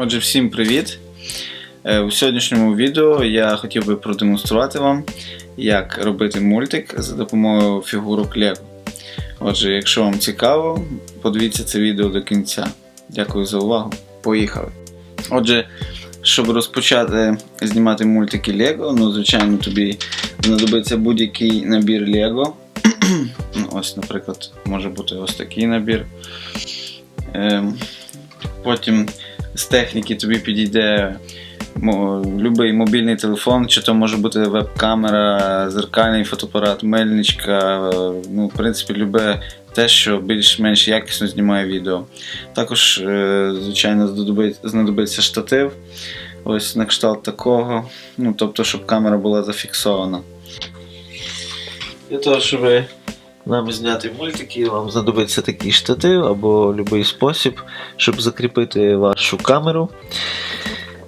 Отже, всім привіт! Е, У сьогоднішньому відео я хотів би продемонструвати вам, як робити мультик за допомогою фігурок Lego. Отже, якщо вам цікаво, подивіться це відео до кінця. Дякую за увагу. Поїхали! Отже, щоб розпочати знімати мультики Lego, ну, звичайно, тобі знадобиться будь-який набір. Ну, Ось, наприклад, може бути ось такий набір. Ем, Потім з техніки тобі підійде любий мобільний телефон, чи то може бути веб-камера, зеркальний фотоапарат, мельничка, е, ну, в принципі, любе те, що більш-менш якісно знімає відео. Також, е, звичайно, знадобиться штатив, ось на кшталт такого, ну, тобто, щоб камера була зафіксована. Для того, щоб нам зняти мультики, вам знадобиться такий штатив або будь-який спосіб, щоб закріпити вашу камеру.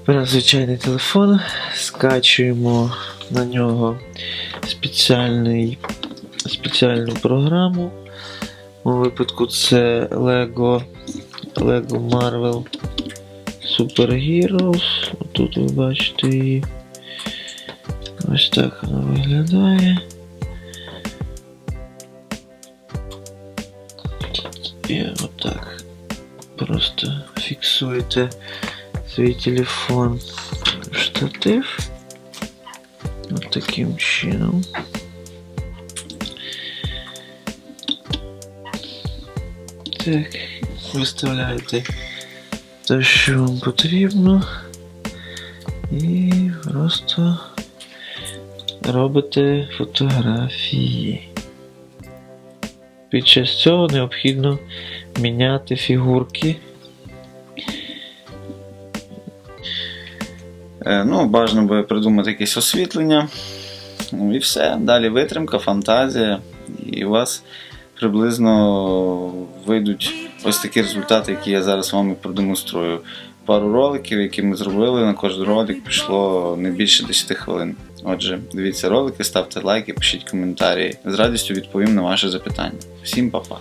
Беремо звичайний телефон, скачуємо на нього спеціальний, спеціальну програму. У випадку це Lego, Lego Marvel Super Heroes. Тут ви бачите її. Ось так вона виглядає. І отак просто фіксуєте свій телефон в штатив. От таким чином. Так, виставляєте те, що вам потрібно. І просто робите фотографії. Під час цього необхідно міняти фігурки. Е, Ну, бажано би придумати якесь освітлення. Ну і все. Далі витримка, фантазія. І у вас приблизно вийдуть ось такі результати, які я зараз вам продемонструю. Пару роликів, які ми зробили, на кожен ролик пішло не більше 10 хвилин. Отже, дивіться ролики, ставте лайки, пишіть коментарі. З радістю відповім на ваше запитання. Всім па-па!